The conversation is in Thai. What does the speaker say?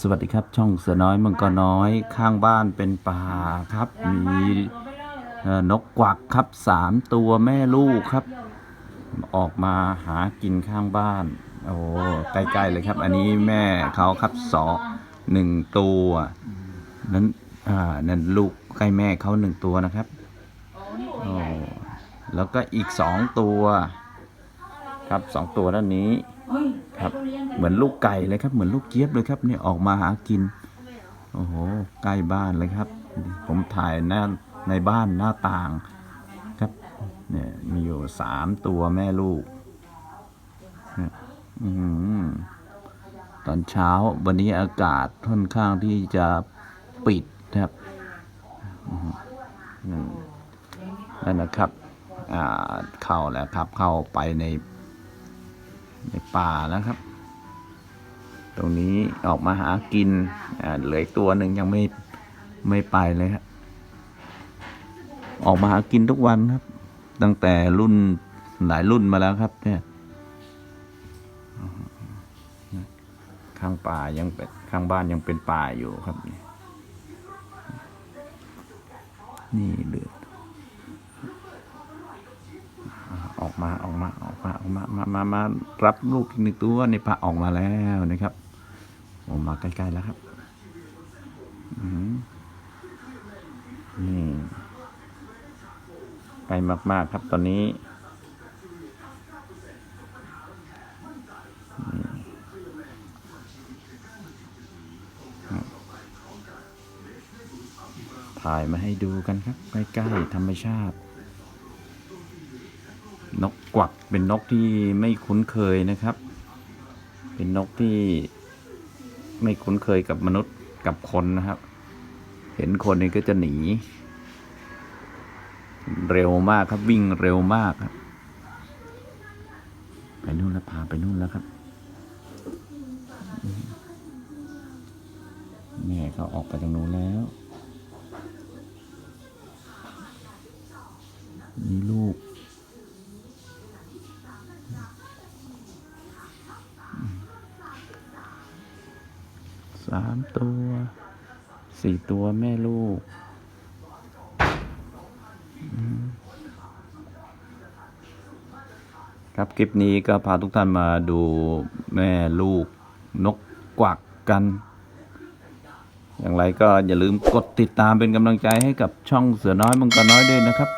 สวัสดีครับช่องเสือน้อยมังกรน้อยข้างบ้านเป็นป่าครับ มีนกกวักครับสามตัวแม่ลูกครับ ออกมาหากินข้างบ้าน โอ้ใกล้ๆเลยครับ อันนี้แม่เขาครับสองหนึ่งตัวนั้นอ่านั่นลูกใกล้แม่เขาหนึ่งตัวนะครับโอ้แล้วก็อีกสองตัว ครับสองตัวด้านนี้ครับ เหมือนลูกไก่เลยครับ เหมือนลูกเจี๊ยบเลยครับเนี่ยออกมาหากิน โอ้โห ใกล้บ้านเลยครับ ผมถ่ายหน้าในบ้านหน้าต่างครับ เนี่ยมีอยู่สามตัวแม่ลูกอื้อหือตอนเช้าวันนี้อากาศค่อนข้างที่จะปิดนะครับนั่นนะครับเข้าแล้วครับเข้าไปในในป่าแล้วครับ ตรงนี้ออกมาหากินอ่าเหลืออีกตัวหนึ่งยังไม่ไม่ไปเลยครับออกมาหากินทุกวันครับ ตั้งแต่รุ่นหลายรุ่นมาแล้วครับ เนี่ยข้างป่ายังเป็นข้างบ้านยังเป็นป่าอยู่ครับ นี่เลือดออกมาออกมาออกมาออกมามามามารับลูกอีกหนึ่งตัวในป่าออกมาแล้วนะครับ ออกมาใกล้ๆแล้วครับอือหือนี่ไกลมากๆครับตอนนี้ ถ่ายมาให้ดูกันครับ ใกล้ๆธรรมชาติ นกกวักเป็นนกที่ไม่คุ้นเคยนะครับ เป็นนกที่ ไม่คุ้นเคยกับมนุษย์กับคนนะครับ เห็นคนนี่ก็จะหนี เร็วมากครับวิ่งเร็วมากครับไปนู่นแล้วพาไปนู่นแล้วครับแม่เขาออกไปตรงนู้นแล้ว สามตัวสี่ตัวแม่ลูก ครับคลิปนี้ก็พาทุกท่านมาดูแม่ลูกนกกวักกัน อย่างไรก็อย่าลืมกดติดตามเป็นกำลังใจให้กับช่องเสือน้อยมังกรน้อยด้วยนะครับ